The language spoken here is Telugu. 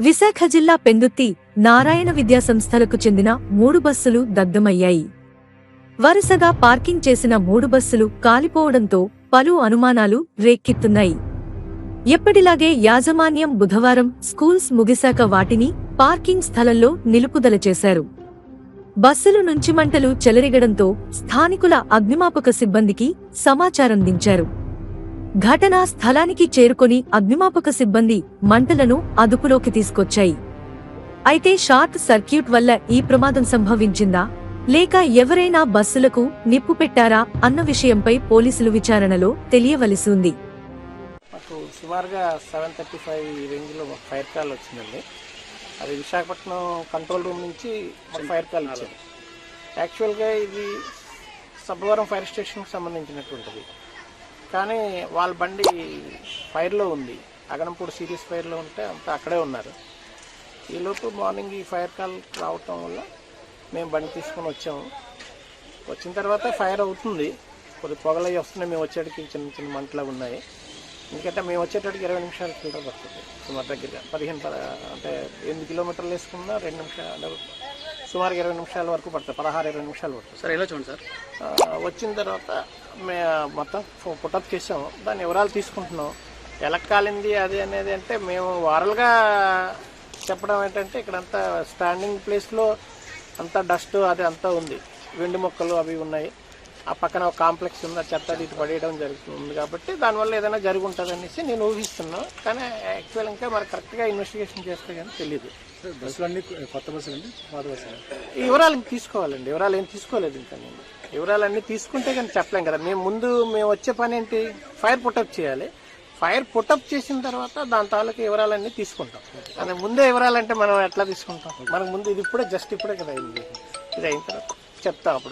విశాఖ జిల్లా పెందుత్తి నారాయణ విద్యా సంస్థలకు చెందిన మూడు బస్సులు దగ్ధమయ్యాయి. వరుసగా పార్కింగ్ చేసిన మూడు బస్సులు కాలిపోవడంతో పలు అనుమానాలు రేక్కెత్తున్నాయి ఎప్పటిలాగే యాజమాన్యం బుధవారం స్కూల్స్ ముగిశాక వాటిని పార్కింగ్ స్థలంలో నిలుపుదల చేశారు. బస్సులు నుంచి మంటలు చెలరిగడంతో స్థానికుల అగ్నిమాపక సిబ్బందికి సమాచారం దించారు. ఘటనా స్థలానికి చేరుకొని అగ్నిమాపక సిబ్బంది మంటలను అదుపులోకి తీసుకొచ్చాయి. అయితే షార్ట్ సర్క్యూట్ వల్ల ఈ ప్రమాదం సంభవించిందా? లేక ఎవరైనా బస్సులకు నిప్పు పెట్టారా అన్న విషయంపై పోలీసులు విచారణలో తెలియవలసి ఉంది. మాకు సుమారుగా సెవెన్ థర్టీ ఫైవ్ రేంజ్లో ఫైర్ కాల్ వచ్చిందండి. అది విశాఖపట్నం కంట్రోల్ రూమ్ నుంచి ఫైర్ కాల్ వచ్చింది. యాక్చువల్గా ఇది సబ్బవరం ఫైర్ స్టేషన్కి సంబంధించినటువంటిది. కానీ వాళ్ళ బండి ఫైర్లో ఉంది. అగనంపూడి సిరీస్ ఫైర్లో ఉంటే అంతా అక్కడే ఉన్నారు. ఈలోపు మార్నింగ్ ఈ ఫైర్ కాల్ రావటం వల్ల మేము బండి తీసుకొని వచ్చాము. వచ్చిన తర్వాత ఫైర్ అవుతుంది. కొద్ది పొగలవి వస్తున్నాయి. మేము వచ్చేటికి చిన్న చిన్న మంటలు ఉన్నాయి. ఎందుకంటే మేము వచ్చేటప్పటికి ఇరవై నిమిషాలు ఫిల్టర్ పడుతుంది. సుమారు దగ్గరగా. పదిహేను అంటే ఎనిమిది కిలోమీటర్లు వేసుకున్నా రెండు నిమిషాలు సుమారు ఇరవై నిమిషాల వరకు పడుతుంది. పదహారు ఇరవై నిమిషాలు పడుతుంది సార్ ఎలా చూడండి సార్? వచ్చిన తర్వాత మే మొత్తం పుటప్ చేసాము. దాని వివరాలు తీసుకుంటున్నాం. ఎలా కాలింది అది అనేది అంటే మేము వారలుగా చెప్పడం ఏంటంటే ఇక్కడంతా స్టాండింగ్ ప్లేస్లో అంతా డస్ట్ అది అంతా ఉంది. వెండి మొక్కలు అవి ఉన్నాయి. ఆ పక్కన ఒక కాంప్లెక్స్ ఉంది చెత్త ఇటు పడేయడం జరుగుతుంది కాబట్టి దానివల్ల ఏదైనా జరిగి ఉంటుంది అనేసి నేను ఊహిస్తున్నాను కానీ యాక్చువల్ ఇంకా మరి కరెక్ట్గా ఇన్వెస్టిగేషన్ చేస్తే కానీ తెలియదు బస్సులు అన్ని కొత్త బస్సులు అండి? పాత బస్సులు? వివరాలు ఇంక తీసుకోవాలండి. వివరాలు ఏం తీసుకోలేదు ఇంకా నేను. వివరాలు అన్ని తీసుకుంటే కానీ చెప్పలేం కదా. మేము ముందు మేము వచ్చే పని ఏంటి? ఫైర్ పుటప్ చేయాలి. ఫైర్ పుటప్ చేసిన తర్వాత దాని తాలూకు వివరాలన్నీ తీసుకుంటాం. కానీ ముందే వివరాలంటే మనం ఎట్లా తీసుకుంటాం? మనకు ముందు ఇది ఇప్పుడే జస్ట్ ఇప్పుడే కదా అయింది. ఇది అయిన తర్వాత చెప్తాం అప్పుడు.